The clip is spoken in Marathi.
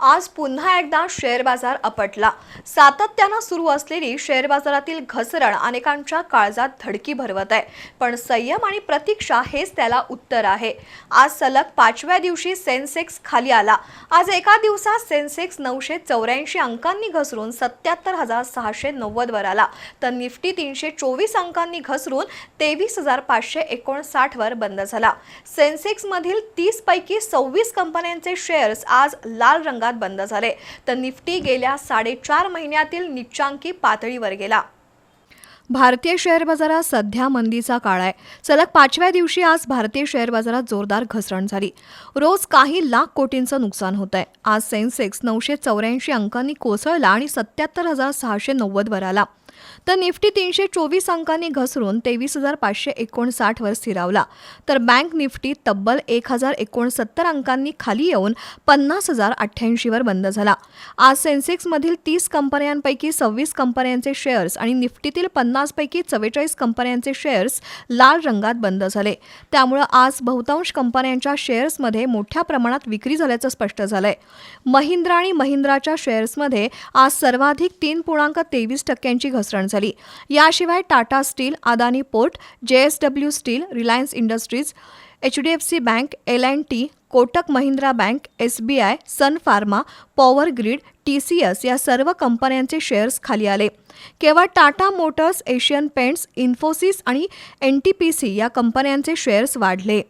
आज पुन्हा एकदा शेअर बाजार अपटला सातत्यानं सुरू असलेली शेअर बाजारातील घसरण अनेकांच्या काळजात धडकी भरवत आहे. पण संयम आणि प्रतीक्षा हेच त्याला उत्तर आहे. आज सलग पाचव्या दिवशी सेन्सेक्स खाली आला. आज एका दिवसात सेन्सेक्स नऊशे चौऱ्याऐंशी अंकांनी घसरून सत्याहत्तर हजार सहाशे नव्वद वर आला. तर निफ्टी तीनशे चोवीस अंकांनी घसरून तेवीस हजार पाचशे एकोणसाठ वर बंद झाला. सेन्सेक्स मधील तीस पैकी सव्वीस कंपन्यांचे शेअर्स आज लाल रंगात बंद झाले. तर निफ्टी गेल्या साडेचार महिन्यातील निच्चांकी पातळीवर गेला. भारतीय शेअर बाजारात सध्या मंदीचा काळ आहे. सलग पाचव्या दिवशी आज भारतीय शेअर बाजारात जोरदार घसरण झाली. रोज काही लाख कोटींचं नुकसान होत आहे आज सेन्सेक्स नऊशे चौऱ्याऐंशी अंकांनी कोसळला आणि सत्याहत्तर हजार सहाशे नव्वदवर आला. तर निफ्टी तीनशे चोवीस अंकांनी घसरून तेवीस हजार पाचशे एकोणसाठवर स्थिरावला. तर बँक निफ्टी तब्बल एक हजार एकोणसत्तर अंकांनी खाली येऊन पन्नास हजार अठ्ठ्याऐंशीवर बंद झाला. आज सेन्सेक्समधील तीस कंपन्यांपैकी सव्वीस कंपन्यांचे शेअर्स आणि निफ्टीतील पन्नासपैकी चव्वेचाळीस कंपन्यांचे शेअर्स लाल रंगात बंद झाले. त्यामुळं आज बहुतांश कंपन्यांच्या शेअर्समध्ये मोठ्या प्रमाणात विक्री झाल्याचं स्पष्ट झालंय. महिंद्रा आणि महिंद्राच्या शेअर्समध्ये आज सर्वाधिक तीन पूर्णांक तेवीस टक्क्यांची घसरण झाली. याशिवाय Tata steel Adani port JSW steel Reliance industries H D F C bank L and T Kotak Mahindra bank S B I sun pharma power grid T C S या सर्व कंपन्यांचे शेअर्स खाली आले. केवळ Tata motors Asian paints Infosys आणि एन टी पी सी या कंपन्यांचे शेअर्स वाढले.